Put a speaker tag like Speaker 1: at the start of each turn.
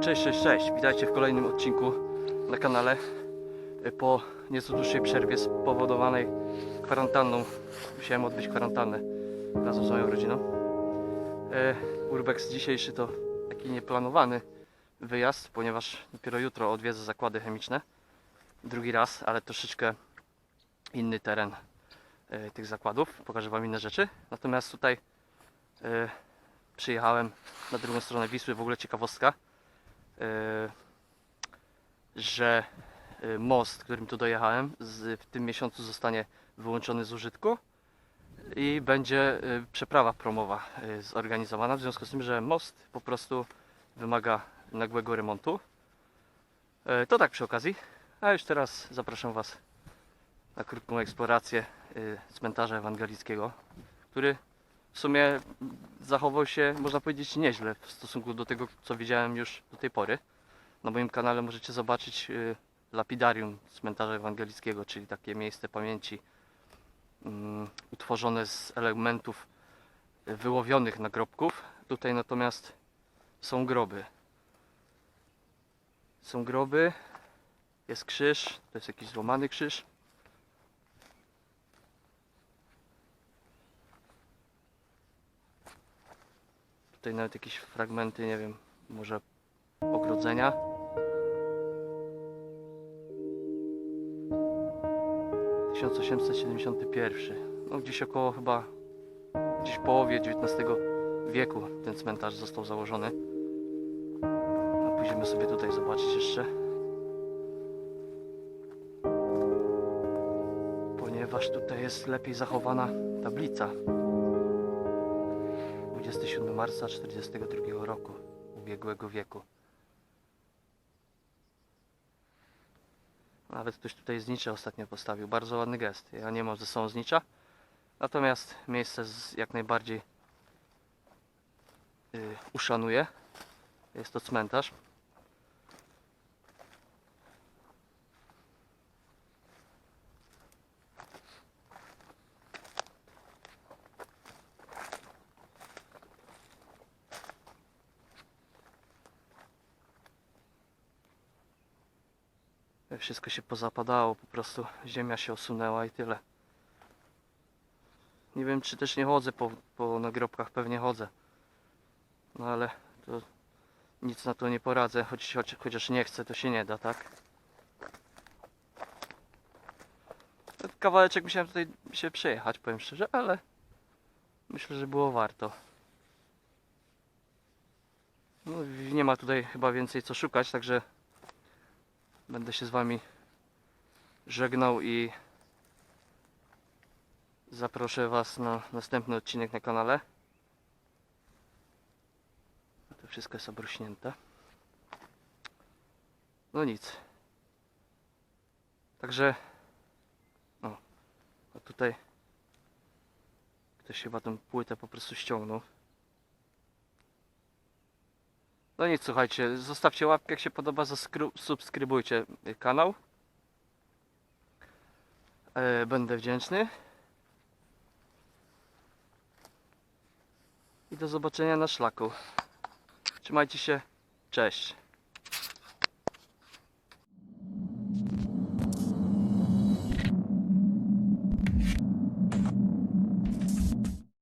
Speaker 1: Cześć, cześć, cześć. Witajcie w kolejnym odcinku na kanale po nieco dłuższej przerwie spowodowanej kwarantanną. Musiałem odbyć kwarantannę razem z moją rodziną. E, Urbex dzisiejszy to taki nieplanowany wyjazd, ponieważ dopiero jutro odwiedzę zakłady chemiczne. Drugi raz, ale troszeczkę inny teren e, tych zakładów. Pokażę Wam inne rzeczy. Natomiast tutaj e, przyjechałem na drugą stronę Wisły. W ogóle ciekawostka, e, że e, most, którym tu dojechałem, w tym miesiącu zostanie wyłączony z użytku i będzie przeprawa promowa zorganizowana. W związku z tym, że most po prostu wymaga nagłego remontu. To tak przy okazji. A już teraz zapraszam Was na krótką eksplorację cmentarza ewangelickiego, który w sumie zachował się, można powiedzieć, nieźle w stosunku do tego, co widziałem już do tej pory. Na moim kanale możecie zobaczyć y, lapidarium cmentarza ewangelickiego, czyli takie miejsce pamięci mm, utworzone z elementów wyłowionych nagrobków. Tutaj natomiast są groby. Są groby, jest krzyż, to jest jakiś złamany krzyż. Tutaj nawet jakieś fragmenty, nie wiem, może ogrodzenia. Tysiąc osiemset siedemdziesiąty pierwszy. No gdzieś około chyba gdzieś w połowie XIX wieku ten cmentarz został założony. A pójdziemy sobie tutaj zobaczyć jeszcze. Ponieważ tutaj jest lepiej zachowana tablica. 27 marca 42 roku ubiegłego wieku. Nawet ktoś tutaj znicze ostatnio postawił. Bardzo ładny gest. Ja nie mam ze sobą znicza. Natomiast miejsce jak najbardziej y, uszanuję. Jest to cmentarz. Wszystko się pozapadało, po prostu ziemia się osunęła i tyle. Nie wiem, czy też nie chodzę po, po nagrobkach, pewnie chodzę. No ale to nic na to nie poradzę, choć, choć, chociaż nie chcę, to się nie da, tak? Kawałeczek musiałem tutaj się przejechać, powiem szczerze, ale myślę, że było warto. No, nie ma tutaj chyba więcej co szukać, także będę się z Wami żegnał i zaproszę Was na następny odcinek na kanale. To wszystko jest obrośnięte. No nic. Także o, a tutaj ktoś chyba tę płytę po prostu ściągnął. No nic, słuchajcie, zostawcie łapkę, jak się podoba, zasubskrybujcie kanał. E, Będę wdzięczny. I do zobaczenia na szlaku. Trzymajcie się. Cześć.